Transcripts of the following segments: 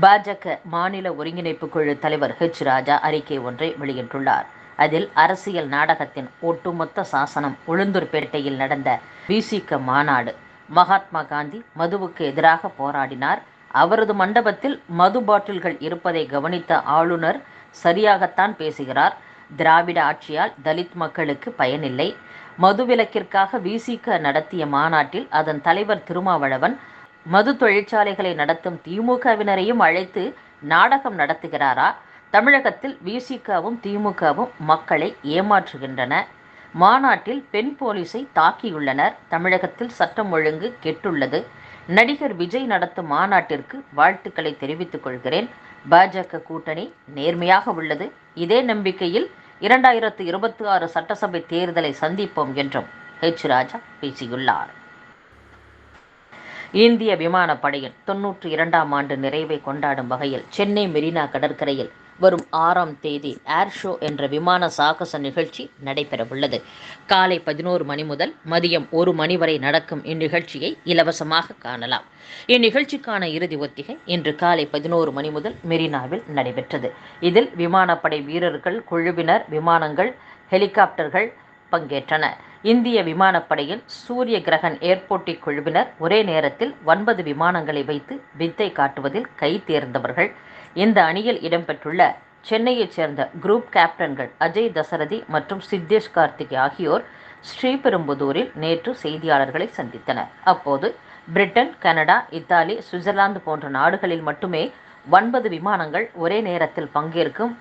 பாஜக மாநில ஒருங்கிணைப்பு குழு தலைவர் ஹெச் ராஜா அறிக்கை ஒன்றை வெளியிட்டுள்ளார். அதில் அரசியல் நாடகத்தின் ஒட்டுமொத்த சாசனம் உளுந்தூர்பேட்டையில் நடந்த விசிக மாநாடு மகாத்மா காந்தி மதுவுக்கு எதிராக போராடினார். அவரது மண்டபத்தில் மது பாட்டில்கள் இருப்பதை கவனித்த ஆளுநர் சரியாகத்தான் பேசுகிறார். திராவிட ஆட்சியால் தலித் மக்களுக்கு பயனில்லை. மதுவிலக்கிற்காக விசிக நடத்திய மாநாட்டில் அதன் தலைவர் திருமாவளவன் மது தொழிற்சாலைகளை நடத்தும் திமுகவினரையும் அழைத்து நாடகம் நடத்துகிறாரா? தமிழகத்தில் விசிகவும் திமுகவும் மக்களை ஏமாற்றுகின்றன. மாநாட்டில் பெண் போலீஸை தாக்கியுள்ளனர். தமிழகத்தில் சட்டம் ஒழுங்கு கெட்டுள்ளது. நடிகர் விஜய் நடத்தும் மாநாட்டிற்கு வாழ்த்துக்களை தெரிவித்துக் கொள்கிறேன். பாஜக கூட்டணி நேர்மையாக உள்ளது. இதே நம்பிக்கையில் இரண்டாயிரத்து இருபத்தி ஆறு சட்டசபை தேர்தலை சந்திப்போம் என்றும் ஹெச் ராஜா பேசியுள்ளார். இந்திய விமானப்படையின் தொன்னூற்றி இரண்டாம் ஆண்டு நிறைவை கொண்டாடும் வகையில் சென்னை மெரினா கடற்கரையில் வரும் ஆறாம் தேதி ஏர் ஷோ என்ற விமான சாகச நிகழ்ச்சி நடைபெறவுள்ளது. காலை பதினோரு மணி முதல் மதியம் ஒரு மணி வரை நடக்கும் இந்நிகழ்ச்சியை இலவசமாக காணலாம். இந்நிகழ்ச்சிக்கான இறுதி ஒத்திகை இன்று காலை பதினோரு மணி முதல் மெரினாவில் நடைபெற்றது. இதில் விமானப்படை வீரர்கள் குழுவினர் விமானங்கள் ஹெலிகாப்டர்கள் பங்கேற்றன இந்திய விமானப்படையில் சூரிய கிரகன் ஏர்போர்ட்டிக் குழுவினர் ஒரே நேரத்தில் ஒன்பது விமானங்களை வைத்து வித்தை காட்டுவதில் கை தேர்ந்தவர்கள். இந்த அணியில் இடம்பெற்றுள்ள சென்னையைச் சேர்ந்த குரூப் கேப்டன்கள் அஜய் தசரதி மற்றும் சித்தேஷ் கார்த்திக் ஆகியோர் ஸ்ரீபெரும்புதூரில் நேற்று செய்தியாளர்களை சந்தித்தனர். அப்போது பிரிட்டன் கனடா இத்தாலி சுவிட்சர்லாந்து போன்ற நாடுகளில் மட்டுமே ஒன்பது விமானங்கள் ஒரே நேரத்தில் பங்கேற்கும்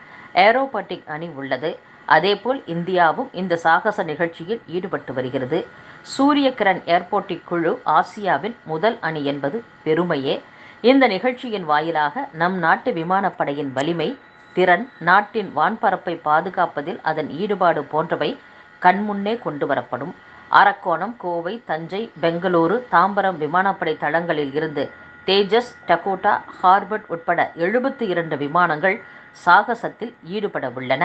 ஏரோபாட்டிக் அணி உள்ளது. அதேபோல் இந்தியாவும் இந்த சாகச நிகழ்ச்சியில் ஈடுபட்டு வருகிறது. சூரிய கிரண் ஏர்போர்ட்டிக் குழு ஆசியாவின் முதல் அணி என்பது பெருமையே. இந்த நிகழ்ச்சியின் வாயிலாக நம் நாட்டு விமானப்படையின் வலிமை திறன் நாட்டின் வான்பரப்பை பாதுகாப்பதில் அதன் ஈடுபாடு போன்றவை கண்முன்னே கொண்டு வரப்படும். அரக்கோணம் கோவை தஞ்சை பெங்களூரு தாம்பரம் விமானப்படை தளங்களில் இருந்து தேஜஸ் டகோட்டா ஹார்பர்ட் உட்பட எழுபத்தி இரண்டு விமானங்கள் சாகசத்தில் ஈடுபட உள்ளன.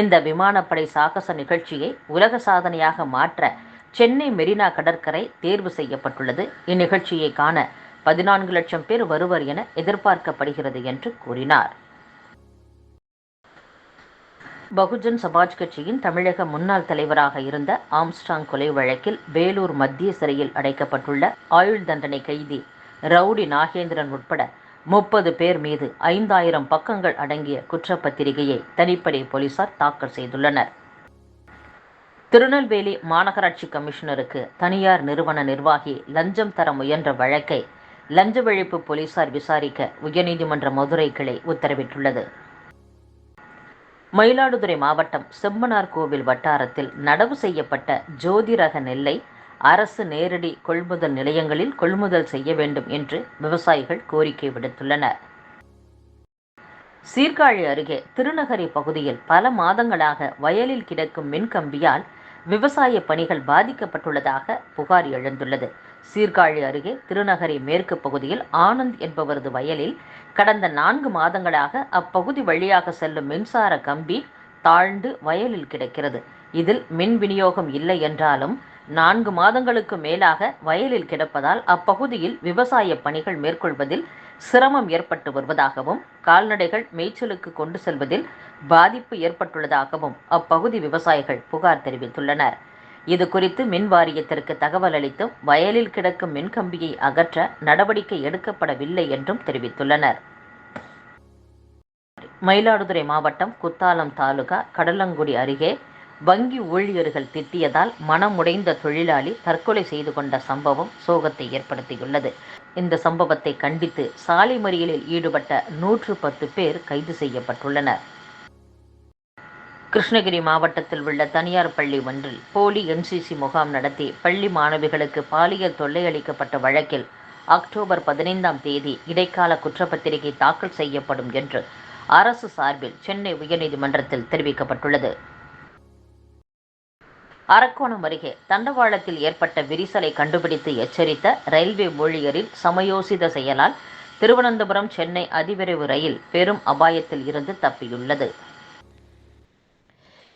இந்த விமானப்படை சாகச நிகழ்ச்சியை உலக சாதனையாக மாற்ற சென்னை மெரினா கடற்கரை தேர்வு செய்யப்பட்டுள்ளது. இந்நிகழ்ச்சியை காண பதினான்கு லட்சம் பேர் வருவர் என எதிர்பார்க்கப்படுகிறது என்று கூறினார். பகுஜன் சமாஜ் கட்சியின் தமிழக முன்னாள் தலைவராக இருந்த ஆம்ஸ்டாங் கொலை வழக்கில் வேலூர் மத்திய சிறையில் அடைக்கப்பட்டுள்ள ஆயுள் தண்டனை கைதி ரவுடி நாகேந்திரன் உட்பட முப்பது பேர் மீது ஐந்தாயிரம் பக்கங்கள் அடங்கிய குற்றப்பத்திரிகையை தனிப்படை போலீசார் தாக்கல் செய்துள்ளனர். திருநெல்வேலி மாநகராட்சி கமிஷனருக்கு தனியார் நிறுவன நிர்வாகி லஞ்சம் தர முயன்ற வழக்கை லஞ்ச ஒழிப்பு போலீசார் விசாரிக்க உயர்நீதிமன்ற மதுரை கிளை உத்தரவிட்டுள்ளது. மயிலாடுதுறை மாவட்டம் செம்மனார் கோவில் வட்டாரத்தில் நடவு செய்யப்பட்ட ஜோதிரக நெல்லை அரசு நேரடி கொள்முதல் நிலையங்களில் கொள்முதல் செய்ய வேண்டும் என்று விவசாயிகள் கோரிக்கை விடுத்துள்ளனர். சீர்காழி அருகே திருநகரி பகுதியில் பல மாதங்களாக வயலில் கிடக்கும் மின்கம்பியால் விவசாய பணிகள் பாதிக்கப்பட்டுள்ளதாக புகார் எழுந்துள்ளது. சீர்காழி அருகே திருநகரி மேற்கு பகுதியில் ஆனந்த் என்பவரது வயலில் கடந்த நான்கு மாதங்களாக அப்பகுதி வழியாக செல்லும் மின்சார கம்பி தாழ்ந்து வயலில் கிடக்கிறது. இதில் மின் விநியோகம் இல்லை என்றாலும் நான்கு மாதங்களுக்கு மேலாக வயலில் கிடப்பதால் அப்பகுதியில் விவசாய பணிகள் மேற்கொள்வதில் சிரமம் ஏற்பட்டு வருவதாகவும் கால்நடைகள் மேய்ச்சலுக்கு கொண்டு செல்வதில் பாதிப்பு ஏற்பட்டுள்ளதாகவும் அப்பகுதி விவசாயிகள் புகார் தெரிவித்துள்ளனர். இது குறித்து மின் வாரியத்திற்கு தகவல் அளித்தும் வயலில் கிடக்கும் மின்கம்பியை அகற்ற நடவடிக்கை எடுக்கப்படவில்லை என்றும் தெரிவித்துள்ளனர். மயிலாடுதுறை மாவட்டம் குத்தாலம் தாலுகா கடலங்குடி அருகே வங்கி ஊழியர்கள் திட்டியதால் மனமுடைந்த தொழிலாளி தற்கொலை செய்து கொண்ட சம்பவம் சோகத்தை ஏற்படுத்தியுள்ளது. இந்த சம்பவத்தை கண்டித்து சாலை மறியலில் ஈடுபட்ட நூற்று பத்து பேர் கைது செய்யப்பட்டுள்ளனர். கிருஷ்ணகிரி மாவட்டத்தில் உள்ள தனியார் பள்ளி ஒன்றில் போலி என்சிசி முகாம் நடத்தி பள்ளி மாணவிகளுக்கு பாலியல் தொல்லை அளிக்கப்பட்ட வழக்கில் அக்டோபர் பதினைந்தாம் தேதி இடைக்கால குற்றப்பத்திரிகை தாக்கல் செய்யப்படும் என்று அரசு சார்பில் சென்னை உயர்நீதிமன்றத்தில் தெரிவிக்கப்பட்டுள்ளது. அரக்கோணம் அருகே தண்டவாளத்தில் ஏற்பட்ட விரிசலை கண்டுபிடித்து எச்சரித்த ரயில்வே ஊழியரின் சமயோசித செயலால் திருவனந்தபுரம் சென்னை அதிவிரைவு ரயில் பெரும் அபாயத்தில் இருந்து தப்பியுள்ளது.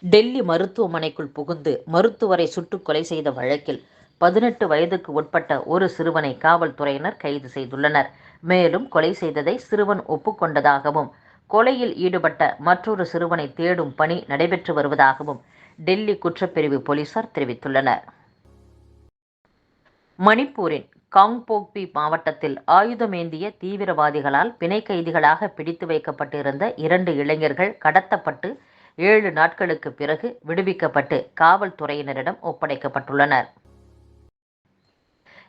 டெல்லி மருத்துவமனைக்குள் புகுந்து மருத்துவரை சுட்டுக் கொலை செய்த வழக்கில் பதினெட்டு வயதுக்கு உட்பட்ட ஒரு சிறுவனை காவல்துறையினர் கைது செய்துள்ளனர். மேலும் கொலை செய்ததை சிறுவன் ஒப்புக்கொண்டதாகவும் கொலையில் ஈடுபட்ட மற்றொரு சிறுவனை தேடும் பணி நடைபெற்று வருவதாகவும் டெல்லி குற்றப்பிரிவு போலீசார் தெரிவித்துள்ளனர். மணிப்பூரின் காங்போக்பி மாவட்டத்தில் ஆயுதமேந்திய தீவிரவாதிகளால் பிணை கைதிகளாக பிடித்து வைக்கப்பட்டிருந்த இரண்டு இளைஞர்கள் கடத்தப்பட்டு ஏழு நாட்களுக்கு பிறகு விடுவிக்கப்பட்டு காவல்துறையினரிடம் ஒப்படைக்கப்பட்டுள்ளனர்.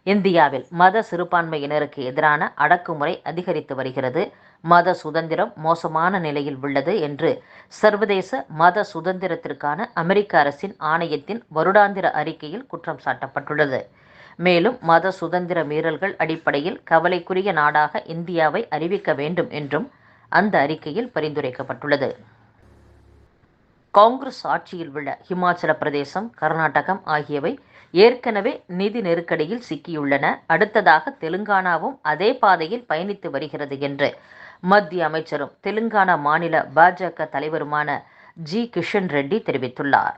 இந்தியாவில் மத சிறுபான்மையினருக்கு எதிரான அடக்குமுறை அதிகரித்து வருகிறது. மத சுதந்திரம் மோசமான நிலையில் உள்ளது என்று சர்வதேச மத சுதந்திரத்திற்கான அமெரிக்க அரசின் ஆணையத்தின் வருடாந்திர அறிக்கையில் குற்றம் சாட்டப்பட்டுள்ளது. மேலும் மத சுதந்திர மீறல்கள் அடிப்படையில் கவலைக்குரிய நாடாக இந்தியாவை அறிவிக்க வேண்டும் என்றும் அந்த அறிக்கையில் பரிந்துரைக்கப்பட்டுள்ளது. காங்கிரஸ் ஆட்சியில் உள்ள ஹிமாச்சல பிரதேசம் கர்நாடகம் ஆகியவை ஏற்கனவே நிதி நெருக்கடியில் சிக்கியுள்ளன. அடுத்ததாக தெலுங்கானாவும் அதே பாதையில் பயணித்து வருகிறது என்று மத்திய அமைச்சரும் தெலுங்கானா மாநில பாஜக தலைவருமான ஜி. கிஷன் ரெட்டி தெரிவித்துள்ளார்.